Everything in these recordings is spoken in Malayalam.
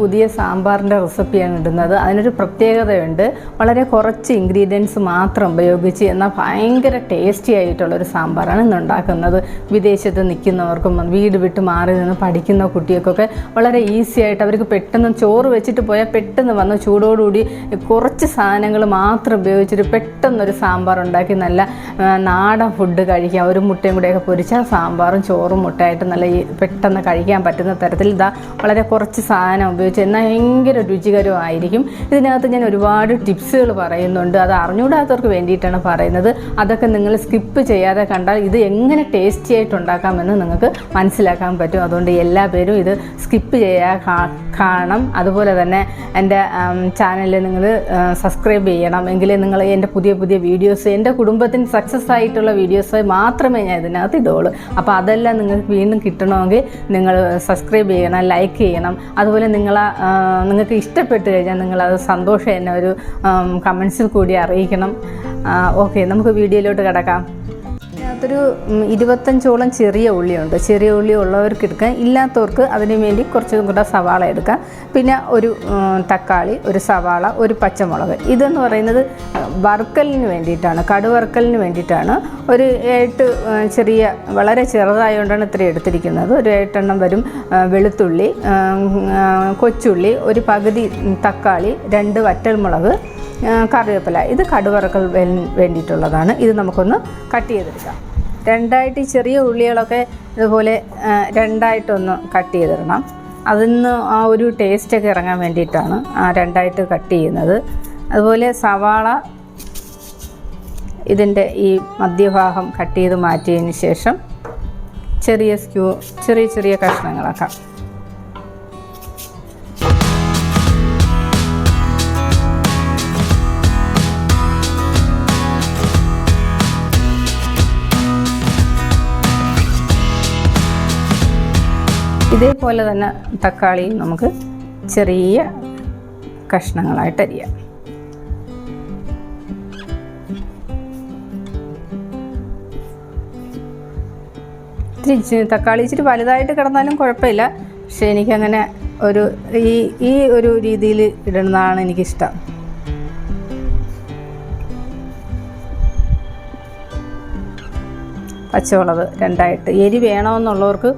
പുതിയ സാമ്പാറിന്റെ റെസിപ്പിയാണ് ഇടുന്നത്. അതിനൊരു പ്രത്യേകതയുണ്ട്. വളരെ കുറച്ച് ഇൻഗ്രീഡിയൻസ് മാത്രം ഉപയോഗിച്ച് എന്നാൽ ഭയങ്കര ടേസ്റ്റി ആയിട്ടുള്ളൊരു സാമ്പാറാണ് ഇന്ന് ഉണ്ടാക്കുന്നത്. വിദേശത്ത് നിൽക്കുന്നവർക്കും വീട് വിട്ട് മാറി നിന്ന് പഠിക്കുന്ന കുട്ടികൾക്കൊക്കെ വളരെ ഈസി ആയിട്ട് അവർക്ക് പെട്ടെന്ന് ചോറ് വെച്ചിട്ട് പോയാൽ പെട്ടെന്ന് വന്ന് ചൂടോടുകൂടി കുറച്ച് സാധനങ്ങൾ മാത്രം ഉപയോഗിച്ചിട്ട് പെട്ടെന്നൊരു സാമ്പാർ ഉണ്ടാക്കി നല്ല നാടൻ ഫുഡ് കഴിക്കാം. ഒരു മുട്ടയും കൂടെയൊക്കെ പൊരിച്ചാൽ സാമ്പാറും ചോറും മുട്ടയായിട്ട് നല്ല പെട്ടെന്ന് കഴിക്കാൻ പറ്റുന്ന തരത്തിൽ ഇതാ വളരെ കുറച്ച് സാധനം ഉപയോഗിച്ച് എന്നാൽ ഭയങ്കര രുചികരമായിരിക്കും. ഇതിനകത്ത് ഞാൻ ഒരുപാട് ടിപ്സുകൾ പറയുന്നുണ്ട്. അത് അറിഞ്ഞുകൂടാത്തവർക്ക് വേണ്ടിയിട്ടാണ് പറയുന്നത്. അതൊക്കെ നിങ്ങൾ സ്കിപ്പ് ചെയ്യാതെ കണ്ടാൽ ഇത് എങ്ങനെ ടേസ്റ്റി ആയിട്ട് ഉണ്ടാക്കാമെന്ന് നിങ്ങൾക്ക് മനസ്സിലാക്കാൻ പറ്റും. അതുകൊണ്ട് എല്ലാ പേരും ഇത് സ്കിപ്പ് ചെയ്യാ കാണണം. അതുപോലെ തന്നെ എന്റെ ചാനലിൽ നിങ്ങൾ സബ്സ്ക്രൈബ് ചെയ്യണം. എങ്കിലേ നിങ്ങൾ എന്റെ പുതിയ പുതിയ വീഡിയോസ് എന്റെ കുടുംബത്തിന് സക്സസ് ആയിട്ടുള്ള വീഡിയോസ് മാത്രമേ ഞാൻ ഇതിനകത്ത് ഇടുള്ളൂ അപ്പോൾ അതെല്ലാം നിങ്ങൾക്ക് വീണ്ടും കിട്ടണമെങ്കിൽ നിങ്ങൾ സബ്സ്ക്രൈബ് ചെയ്യണം ലൈക്ക് ചെയ്യണം. അതുപോലെ നിങ്ങൾ നിങ്ങൾക്ക് ഇഷ്ടപ്പെട്ടു കഴിഞ്ഞാൽ നിങ്ങളത് സന്തോഷം എന്നെ ഒരു കമൻസിൽ കൂടി അറിയിക്കണം. ഓക്കെ നമുക്ക് വീഡിയോയിലോട്ട് കിടക്കാം. ഇതിനകത്തൊരു ഉം, ഇരുപത്തഞ്ചോളം ചെറിയ ഉള്ളിയുണ്ട്. ചെറിയ ഉള്ളി ഉള്ളവർക്ക് എടുക്കാം ഇല്ലാത്തവർക്ക് അതിന് വേണ്ടി കുറച്ചും കൂടെ സവാള എടുക്കാം. പിന്നെ ഒരു തക്കാളി ഒരു സവാള ഒരു പച്ചമുളക്. ഇതെന്ന് പറയുന്നത് വറുക്കലിന് വേണ്ടിയിട്ടാണ് കടുവറുക്കലിന് വേണ്ടിയിട്ടാണ്. ഒരു എട്ട് ചെറിയ വളരെ ചെറുതായതുകൊണ്ടാണ് ഇത്ര എടുത്തിരിക്കുന്നത്. ഒരു എട്ടെണ്ണം വരും വെളുത്തുള്ളി കൊച്ചുള്ളി ഒരു പകുതി തക്കാളി രണ്ട് വറ്റൽമുളക് കറിവേപ്പില. ഇത് കടുവറക്കൽ വേണ്ടിയിട്ടുള്ളതാണ്. ഇത് നമുക്കൊന്ന് കട്ട് ചെയ്തെടുക്കാം. രണ്ടായിട്ട് ചെറിയ ഉള്ളികളൊക്കെ ഇതുപോലെ രണ്ടായിട്ടൊന്ന് കട്ട് ചെയ്തിടണം. അതിന്ന് ആ ഒരു ടേസ്റ്റൊക്കെ ഇറങ്ങാൻ വേണ്ടിയിട്ടാണ് ആ രണ്ടായിട്ട് കട്ട് ചെയ്യുന്നത്. അതുപോലെ സവാള ഇതിന്റെ ഈ മധ്യഭാഗം കട്ട് ചെയ്ത് മാറ്റിയതിന് ശേഷം ചെറിയ സ്ക്യൂ ചെറിയ ചെറിയ കഷ്ണങ്ങളാക്കാം ഇതേപോലെ തന്നെ തക്കാളിയും നമുക്ക് ചെറിയ കഷ്ണങ്ങളായിട്ട് അരിയാം. ഇത്തിരി തക്കാളി ഇച്ചിരി വലുതായിട്ട് കിടന്നാലും കുഴപ്പമില്ല. പക്ഷെ എനിക്കങ്ങനെ ഒരു ഈ ഈ ഒരു രീതിയിൽ ഇടുന്നതാണ് എനിക്കിഷ്ടം. പച്ചമുളക് രണ്ടായിട്ട് എരി വേണമെന്നുള്ളവർക്ക്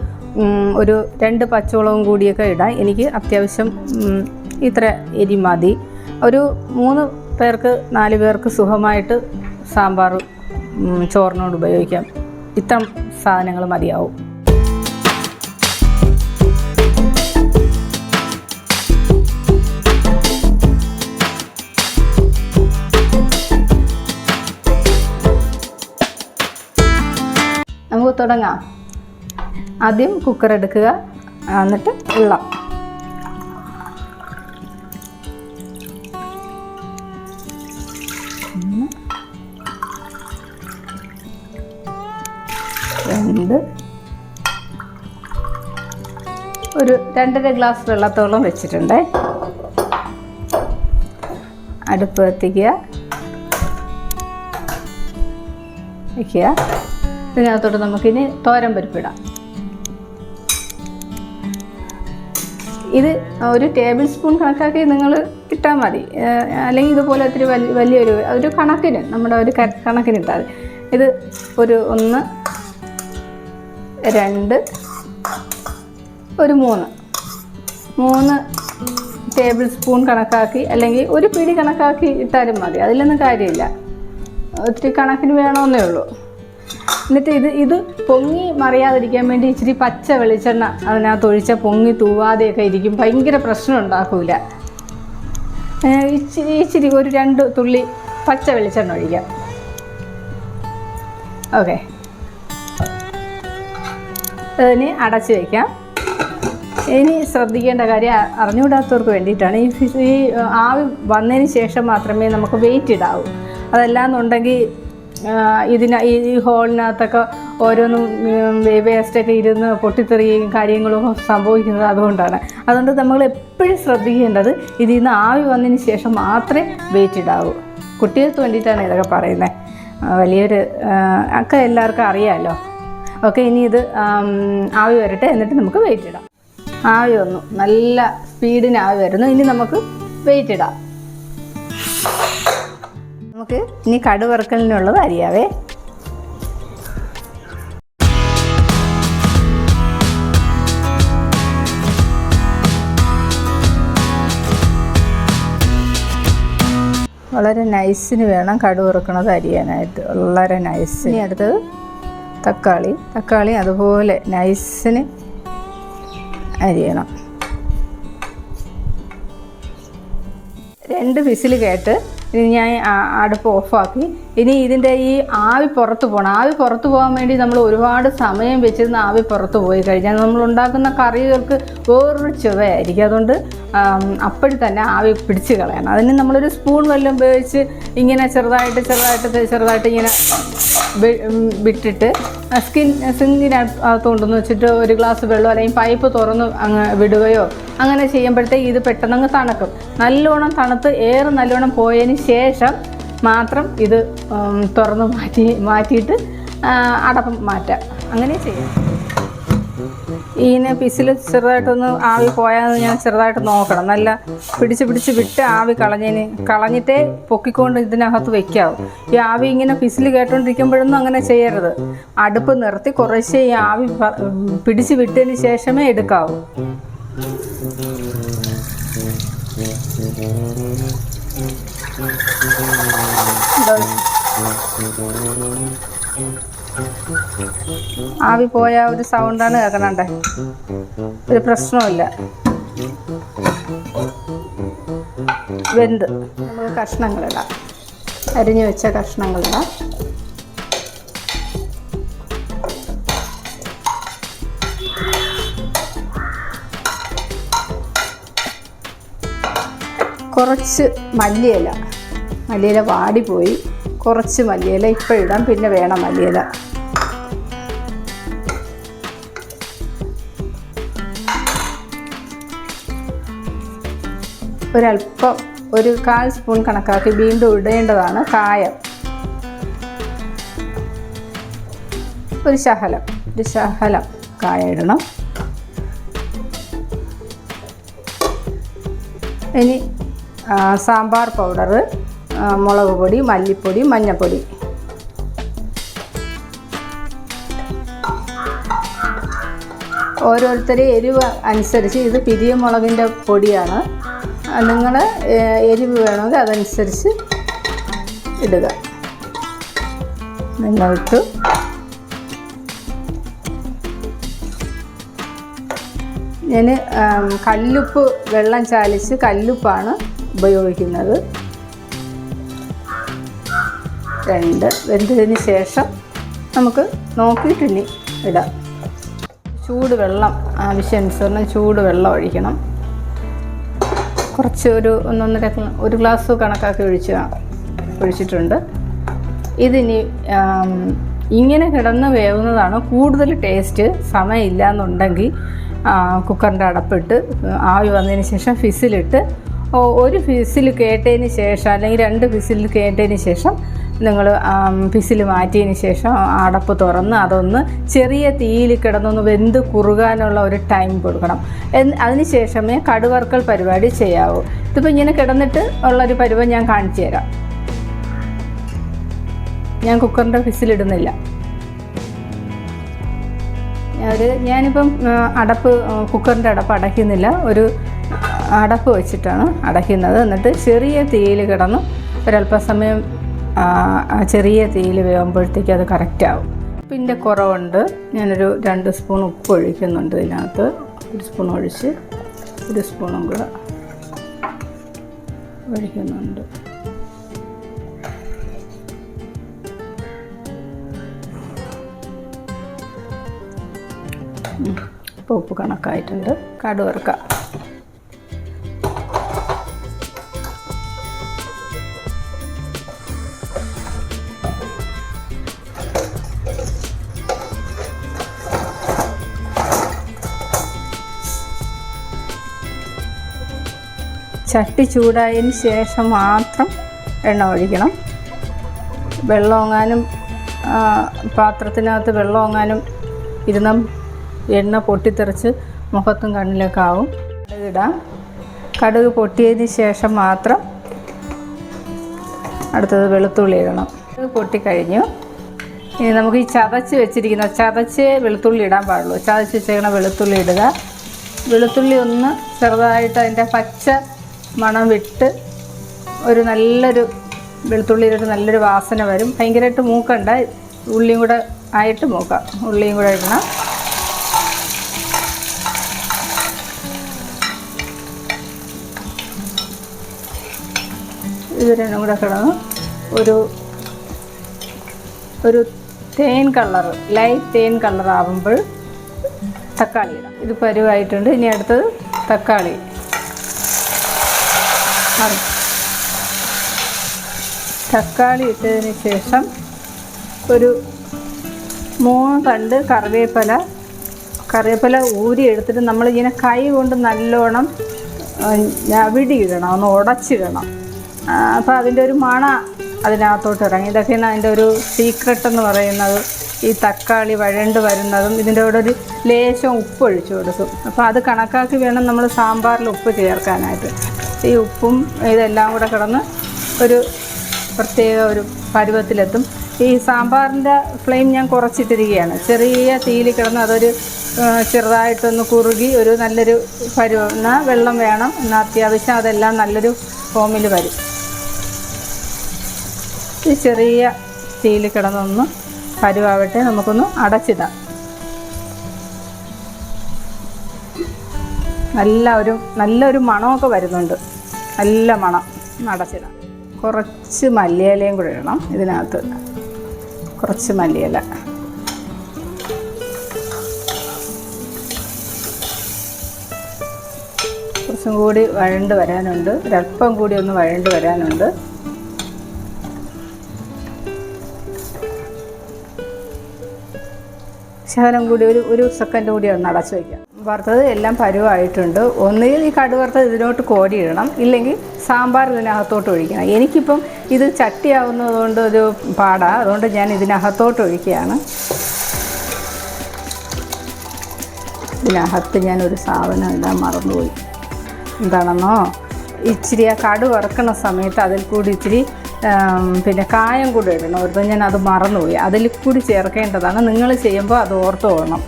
ഒരു രണ്ട് പച്ചവളവും കൂടിയൊക്കെ ഇടാം എനിക്ക് അത്യാവശ്യം ഇത്ര എരി മതി. ഒരു മൂന്ന് പേർക്ക് നാല് പേർക്ക് സുഖമായിട്ട് സാമ്പാർ ചോറിനോട് ഉപയോഗിക്കാം. ഇത്ര സാധനങ്ങൾ മതിയാവും. നമുക്ക് തുടങ്ങാം. ആദ്യം കുക്കർ എടുക്കുക. എന്നിട്ട് വെള്ളം. രണ്ട്. ഒരു രണ്ടര ഗ്ലാസ് വെള്ളത്തോളം വെച്ചിട്ടുണ്ട്. അടുപ്പ് കത്തിക്കുക. വയ്ക്കുക ഇതിനകത്തോട്ട് നമുക്കിനി തോരൻ പരിപ്പിടാം ഇത് ഒരു ടേബിൾ സ്പൂൺ കണക്കാക്കി നിങ്ങൾ ഇട്ടാൽ മതി. അല്ലെങ്കിൽ ഇതുപോലെ ഒത്തിരി വലിയ വലിയൊരു ഒരു കണക്കിന് നമ്മുടെ ഒരു കണക്കിന് ഇട്ടാൽ ഇത് ഒരു ഒന്ന് രണ്ട് ഒരു മൂന്ന്. മൂന്ന് ടേബിൾ സ്പൂൺ കണക്കാക്കി അല്ലെങ്കിൽ ഒരു പിടി കണക്കാക്കി ഇട്ടാലും മതി. അതിലൊന്നും കാര്യമില്ല. ഒത്തിരി കണക്കിന് വേണമെന്നേ ഉള്ളൂ. എന്നിട്ട് ഇത് ഇത് പൊങ്ങി മറിയാതിരിക്കാൻ വേണ്ടി ഇച്ചിരി പച്ച വെളിച്ചെണ്ണ അതിനകത്ത് ഒഴിച്ച പൊങ്ങി തൂവാതെയൊക്കെ ഇരിക്കും. ഭയങ്കര പ്രശ്നം ഉണ്ടാക്കില്ല ഇച്ചിരി ഇച്ചിരി ഒരു രണ്ട് തുള്ളി പച്ച വെളിച്ചെണ്ണ ഒഴിക്കാം. ഓക്കെ. അതിന് അടച്ച് വയ്ക്കാം ഇനി ശ്രദ്ധിക്കേണ്ട കാര്യം അറിഞ്ഞുകൂടാത്തവർക്ക് വേണ്ടിയിട്ടാണ്. ഈ ഈ ആവി വന്നതിന് ശേഷം മാത്രമേ നമുക്ക് വെയിറ്റ് ഇടാവൂ. അതല്ലാന്നുണ്ടെങ്കിൽ ഇതിന ഈ ഹോളിനകത്തൊക്കെ ഓരോന്നും വേസ്റ്റൊക്കെ ഇരുന്ന് പൊട്ടിത്തെറിയും കാര്യങ്ങളും സംഭവിക്കുന്നത് അതുകൊണ്ടാണ്. അതുകൊണ്ട് നമ്മൾ എപ്പോഴും ശ്രദ്ധിക്കേണ്ടത് ഇതിൽ നിന്ന് ആവി വന്നതിന് ശേഷം മാത്രമേ വെയിറ്റ് ഇടാവൂ. കുട്ടികൾക്ക് വേണ്ടിയിട്ടാണ് ഇതൊക്കെ പറയുന്നത് വലിയൊരു ഒക്കെ എല്ലാവർക്കും അറിയാമല്ലോ ഓക്കെ ഇനി ഇത് ആവി വരട്ടെ എന്നിട്ട് നമുക്ക് വെയിറ്റ് ഇടാം. ആവി വന്നു. നല്ല സ്പീഡിന് ആവി വരുന്നു. ഇനി നമുക്ക് വെയിറ്റ് ഇടാം. നമുക്ക് ഇനി കടുവറുക്കലിനുള്ളത് അറിയാവേ വളരെ നൈസിന് വേണം കടുവറുക്കണത് അരിയാനായിട്ട്. വളരെ നൈസ്. ഇനി അടുത്തത്? തക്കാളി. തക്കാളി അതുപോലെ നൈസിന് അരിയണം. രണ്ട് വിസിൽ കേട്ട് ഇനി ഞാൻ അടുപ്പ് ഓഫാക്കി. ഇനി ഇതിന്റെ ഈ ആവി പുറത്ത് പോകണം ആവി പുറത്ത് പോകാൻ വേണ്ടി നമ്മൾ ഒരുപാട് സമയം വെച്ചിരുന്ന ആവി പുറത്ത് പോയി കഴിഞ്ഞാൽ നമ്മൾ ഉണ്ടാക്കുന്ന കറികൾക്ക് വേറൊരു ചുവയായിരിക്കും. അതുകൊണ്ട് അപ്പോഴും തന്നെ ആവി പിടിച്ച് കളയണം. അതിന് നമ്മളൊരു സ്പൂൺ വല്ലതും ഉപയോഗിച്ച് ഇങ്ങനെ ചെറുതായിട്ട് ചെറുതായിട്ട് ചെറുതായിട്ട് ഇങ്ങനെ വിട്ടിട്ട് സ്കിൻ സ്കിന്നിനകത്ത് കൊണ്ടുവന്ന് വെച്ചിട്ട് ഒരു ഗ്ലാസ് വെള്ളം അല്ലെങ്കിൽ പൈപ്പ് തുറന്ന് അങ്ങ് വിടുകയോ അങ്ങനെ ചെയ്യുമ്പോഴത്തേക്ക് ഇത് പെട്ടെന്നങ്ങ് തണുക്കും. നല്ലോണം തണുത്ത് ഏറെ നല്ലോണം പോയതിന് ശേഷം മാത്രം ഇത് തുറന്ന് മാറ്റി മാറ്റിയിട്ട് അടപ്പം മാറ്റാം. അങ്ങനെ ചെയ്യാം. ഇതിനെ പിസിൽ ചെറുതായിട്ടൊന്ന് ആവി പോയാൽ ഞാൻ ചെറുതായിട്ട് നോക്കണം. നല്ല പിടിച്ച് പിടിച്ച് വിട്ട് ആവി കളഞ്ഞതിന് കളഞ്ഞിട്ടേ പൊക്കിക്കൊണ്ട് ഇതിനകത്ത് വെക്കാവും. ഈ ആവി ഇങ്ങനെ പിസിൽ കേട്ടോണ്ടിരിക്കുമ്പോഴൊന്നും അങ്ങനെ ചെയ്യരുത്. അടുപ്പ് നിർത്തി കുറച്ച് ഈ ആവി പിടിച്ച് വിട്ടതിന് ശേഷമേ എടുക്കാവൂ. ആവി പോയ ഒരു സൗണ്ടാണ് കേൾക്കണണ്ടേ ഒരു പ്രശ്നമില്ല വെന്ത്. നമ്മൾ കഷ്ണങ്ങളിടാം. അരിഞ്ഞു വെച്ച കഷ്ണങ്ങളിടാം. കുറച്ച് മല്ലിയില. മല്ലിയില വാടിപ്പോയി. കുറച്ച് മല്ലിയില ഇപ്പോൾ ഇടാം. പിന്നെ വേണം മല്ലിയില. ഒരല്പം ഒരു കാൽ സ്പൂൺ കണക്കാക്കി വീണ്ടും ഇടേണ്ടതാണ് കായം. ഒരു ശകലം ഒരു ശകലം കായ ഇടണം. ഇനി സാമ്പാർ പൗഡർ മുളക് പൊടി മല്ലിപ്പൊടി മഞ്ഞൾപ്പൊടി. ഓരോരുത്തരെ എരിവ് അനുസരിച്ച് ഇത് പിരിയ മുളകിന്റെ പൊടിയാണ്. നിങ്ങൾ എരിവ് വേണമെങ്കിൽ അതനുസരിച്ച് ഇടുക. നിങ്ങൾക്ക് ഞാൻ കല്ലുപ്പ് വെള്ളം ചാലിച്ച് കല്ലുപ്പാണ് ഉപയോഗിക്കുന്നത്. രണ്ട് വെന്തതിന് ശേഷം നമുക്ക് നോക്കിയിട്ട് ഇനി ഇടാം. ചൂട് വെള്ളം ആവശ്യാനുസരണം ചൂട് വെള്ളം ഒഴിക്കണം. കുറച്ച് ഒരു ഒന്നൊന്നര ഒരു ഗ്ലാസ് കണക്കാക്കി ഒഴിച്ച് ഒഴിച്ചിട്ടുണ്ട്. ഇതിനി ഇങ്ങനെ കിടന്ന് വേവുന്നതാണ് കൂടുതൽ ടേസ്റ്റ്. സമയമില്ല എന്നുണ്ടെങ്കിൽ കുക്കറിന്റെ അടപ്പിട്ട് ആവി വന്നതിന് ശേഷം ഫിസിലിട്ട് ഒരു ഫിസിൽ കേട്ടതിന് ശേഷം അല്ലെങ്കിൽ രണ്ട് ഫിസിൽ കേട്ടതിന് ശേഷം നിങ്ങൾ ഫിസിൽ മാറ്റിയതിന് ശേഷം അടപ്പ് തുറന്ന് അതൊന്ന് ചെറിയ തീയിൽ കിടന്നൊന്ന് വെന്ത് കുറുകാനുള്ള ഒരു ടൈം കൊടുക്കണം. അതിന് ശേഷമേ കടുവറുക്കൽ പരിപാടി ചെയ്യാവൂ. ഇതിപ്പോൾ ഇങ്ങനെ കിടന്നിട്ട് ഉള്ളൊരു പരിപാടി ഞാൻ കാണിച്ചു തരാം. ഞാൻ കുക്കറിന്റെ ഫിസിലിടുന്നില്ല ഒരു ഞാനിപ്പം അടപ്പ് കുക്കറിന്റെ അടപ്പ് അടയ്ക്കുന്നില്ല. ഒരു അടപ്പ് വെച്ചിട്ടാണ് അടയ്ക്കുന്നത്. എന്നിട്ട് ചെറിയ തീയിൽ കിടന്ന് ഒരല്പസമയം ചെറിയ തീയിൽ വേകുമ്പോഴത്തേക്ക് അത് കറക്റ്റ് ആവും. ഉപ്പിന്റെ കുറവുണ്ട്. ഞാനൊരു രണ്ട് സ്പൂൺ ഉപ്പ് ഒഴിക്കുന്നുണ്ട് ഇതിനകത്ത്. ഒരു സ്പൂൺ ഒഴിച്ച് ഒരു സ്പൂണും കൂടെ ഒഴിക്കുന്നുണ്ട്. ഉപ്പ് കണക്കായിട്ടുണ്ട്. കടു ചട്ടി ചൂടായതിന് ശേഷം മാത്രം എണ്ണ ഒഴിക്കണം. വെള്ളമെങ്ങാനും പാത്രത്തിനകത്ത് വെള്ളമെങ്ങാനും ഇരുന്ന എണ്ണ പൊട്ടിത്തെറിച്ച് മുഖത്തും കണ്ണിലൊക്കെ ആവും. ഇടാം. കടുക് പൊട്ടിയതിന് ശേഷം മാത്രം അടുത്തത് വെളുത്തുള്ളി ഇടണം. കടുക് പൊട്ടിക്കഴിഞ്ഞു. ഇനി നമുക്ക് ഈ ചതച്ച് വെച്ചിരിക്കുന്ന ചതച്ച് വെളുത്തുള്ളി ഇടാൻ പാടുള്ളൂ. ചതച്ച് വെച്ചേക്കണ വെളുത്തുള്ളി ഇടുക. വെളുത്തുള്ളി ഒന്ന് ചെറുതായിട്ട് അതിന്റെ പച്ച മണം വിട്ട് ഒരു നല്ലൊരു വെളുത്തുള്ളിയിലൊരു നല്ലൊരു വാസന വരും. ഭയങ്കരമായിട്ട് മൂക്കണ്ട. ഉള്ളിയും കൂടെ ആയിട്ട് മൂക്കാം. ഉള്ളിയും കൂടെ ഇടണം. ഇത് രണ്ടും കൂടെ കിടന്ന് ഒരു ഒരു തേൻ കളർ ലൈറ്റ് തേൻ കളർ ആവുമ്പോൾ തക്കാളി ഇടാം. ഇത് പരുവായിട്ടുണ്ട്. ഇനി അടുത്തത് തക്കാളി. തക്കാളി ഇട്ടതിന് ശേഷം ഒരു മൂന്ന് തണ്ട് കറിവേപ്പില. കറിവേപ്പില ഊരി എടുത്തിട്ട് നമ്മൾ ഇങ്ങനെ കൈ കൊണ്ട് നല്ലോണം അവിടിയിടണം ഒന്ന് ഉടച്ചിടണം. അപ്പോൾ അതിന്റെ ഒരു മണ അതിനകത്തോട്ട് ഇറങ്ങി. ഇതൊക്കെയാണ് അതിന്റെ ഒരു സീക്രട്ട് എന്ന് പറയുന്നത്. ഈ തക്കാളി വഴണ്ട് വരുന്നതും ഇതിന്റെ കൂടെ ഒരു ലേശം ഉപ്പ് ഒഴിച്ചു കൊടുക്കും. അപ്പോൾ അത് കണക്കാക്കി വേണം നമ്മൾ സാമ്പാറിൽ ഉപ്പ് ചേർക്കാനായിട്ട്. ഈ ഉപ്പും ഇതെല്ലാം കൂടെ കിടന്ന് ഒരു പ്രത്യേക ഒരു പരുവത്തിലെത്തും. ഈ സാമ്പാറിന്റെ ഫ്ലെയിം ഞാൻ കുറച്ചിട്ടിരിക്കുകയാണ്. ചെറിയ തീയിൽ കിടന്ന് അതൊരു ചെറുതായിട്ടൊന്ന് കുറുകി ഒരു നല്ലൊരു പരുവം. എന്നാൽ വെള്ളം വേണം. എന്നാൽ അത്യാവശ്യം അതെല്ലാം നല്ലൊരു ഫോമിൽ വരും. ഈ ചെറിയ തീയിൽ കിടന്നൊന്ന് പരുവാവട്ടെ. നമുക്കൊന്ന് അടച്ചിടാം. നല്ല ഒരു നല്ലൊരു മണമൊക്കെ വരുന്നുണ്ട്. നല്ല മണം. അടച്ചിടാം കുറച്ച് മല്ലിയിലയും കൂടെ ഇടണം ഇതിനകത്ത്. കുറച്ച് മല്ലിയില. കുറച്ചും കൂടി വഴണ്ട് വരാനുണ്ട്. ഒരല്പം കൂടി ഒന്ന് വഴണ്ട് വരാനുണ്ട്. ശകലം കൂടി ഒരു ഒരു സെക്കൻഡ് കൂടി ഒന്ന് അടച്ചു വയ്ക്കാം വറുത്തത് എല്ലാം പരുവായിട്ടുണ്ട്. ഒന്നുകിൽ ഈ കടു വറുത്തത് ഇതിലോട്ട് ഇടണം ഇല്ലെങ്കിൽ സാമ്പാർ ഇതിനകത്തോട്ട് ഒഴിക്കണം. എനിക്കിപ്പം ഇത് ചട്ടിയാവുന്നതുകൊണ്ട് ഒരു പാടാ. അതുകൊണ്ട് ഞാൻ ഇതിനകത്തോട്ട് ഒഴിക്കുകയാണ്. ഇതിനകത്ത് ഞാനൊരു സാധനം ഇടാൻ മറന്നുപോയി. എന്താണെന്നോ? ഇച്ചിരി ആ കടു വറുക്കണ സമയത്ത് അതിൽ കൂടി ഇച്ചിരി പിന്നെ കായം കൂടി ഇടണം. ഒരു ഞാൻ അത് മറന്നുപോയി. അതിൽ കൂടി ചേർക്കേണ്ടതാണ്. നിങ്ങൾ ചെയ്യുമ്പോൾ അത് ഓർത്ത് പോകണം.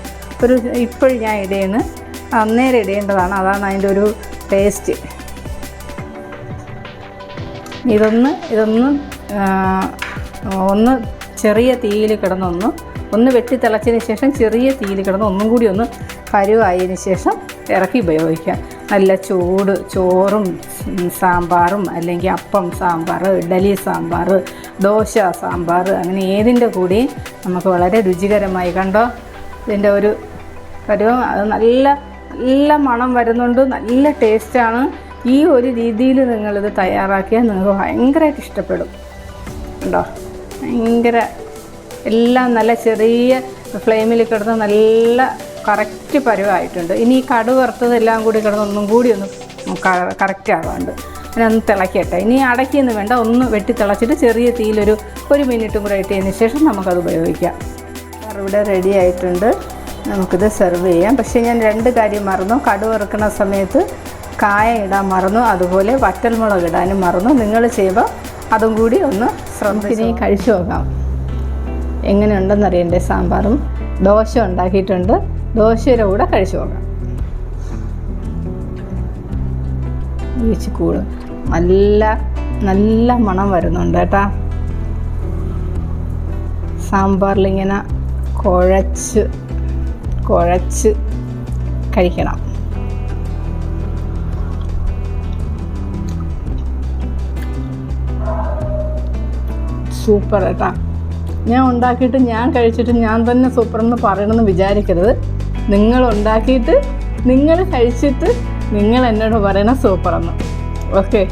ഒരു ഇപ്പോഴും ഞാൻ ഇടയാണ് അന്നേരം ഇടേണ്ടതാണ്. അതാണ് അതിന്റെ ഒരു ടേസ്റ്റ് ഇതൊന്ന് ഇതൊന്ന് ഒന്ന് ചെറിയ തീയിൽ കിടന്നൊന്ന് ഒന്ന് വെട്ടി തിളച്ചതിന് ശേഷം ചെറിയ തീയിൽ കിടന്ന് ഒന്നും കൂടി ഒന്ന് പരുവായതിന് ശേഷം ഇറക്കി ഉപയോഗിക്കുക. നല്ല ചൂട് ചോറും സാമ്പാറും അല്ലെങ്കിൽ അപ്പം സാമ്പാർ ഇഡലി സാമ്പാർ ദോശ സാമ്പാർ അങ്ങനെ ഏതിന്റെ കൂടി നമുക്ക് വളരെ രുചികരമായി. കണ്ടോ? ഇതിന്റെ ഒരു പരുവം അത് നല്ല നല്ല മണം വരുന്നുണ്ട്. നല്ല ടേസ്റ്റാണ് ഈ ഒരു രീതിയിൽ നിങ്ങളിത് തയ്യാറാക്കിയാൽ നിങ്ങൾക്ക് ഭയങ്കരമായിട്ട് ഇഷ്ടപ്പെടും. ഉണ്ടോ ഭയങ്കര എല്ലാം നല്ല ചെറിയ ഫ്ലെയിമിൽ കിടന്ന് നല്ല കറക്റ്റ് പരുവായിട്ടുണ്ട്. ഇനി ഈ കടു വറുത്തതെല്ലാം കൂടി കിടന്ന് ഒന്നും കൂടി ഒന്ന് കറക്റ്റ് ആവാണ്ട്. അതിനെ ഒന്ന് തിളക്കട്ടെ. ഇനി അടക്കിയൊന്നും വേണ്ട. ഒന്ന് വെട്ടി തിളച്ചിട്ട് ചെറിയ തീയിലൊരു ഒരു മിനിറ്റും കൂടെ ഇട്ടതിന് ശേഷം നമുക്കത് ഉപയോഗിക്കാം. ഇവിടെ റെഡി ആയിട്ടുണ്ട്. നമുക്കിത് സെർവ് ചെയ്യാം. പക്ഷേ ഞാൻ രണ്ട് കാര്യം മറന്നു. കടു വറുക്കുന്ന സമയത്ത് കായ ഇടാൻ മറന്നു. അതുപോലെ വറ്റൽമുളക് ഇടാനും മറന്നു. നിങ്ങൾ ചെയ്യുമ്പോൾ അതും കൂടി ഒന്ന് ശ്രദ്ധിച്ച് കഴിച്ചു നോക്കാം. എങ്ങനെയുണ്ടെന്നറിയണ്ടേ സാമ്പാറും. ദോശ ഉണ്ടാക്കിയിട്ടുണ്ട്. ദോശയുടെ കൂടെ കഴിച്ചു നോക്കാം. ഒഴിച്ച് കൂട്. നല്ല നല്ല മണം വരുന്നുണ്ട് കേട്ടാ. സാമ്പാറിലിങ്ങനെ കുഴച്ച് കുഴച്ച് കഴിക്കണം. സൂപ്പർ കേട്ടാ ഞാൻ ഉണ്ടാക്കിയിട്ട് ഞാൻ കഴിച്ചിട്ട് ഞാൻ തന്നെ സൂപ്പർ എന്ന് പറയണമെന്ന് വിചാരിക്കരുത്. നിങ്ങൾ ഉണ്ടാക്കിയിട്ട് നിങ്ങൾ കഴിച്ചിട്ട് നിങ്ങൾ എന്നോട് പറയണ സൂപ്പറെന്ന് ഓക്കെ.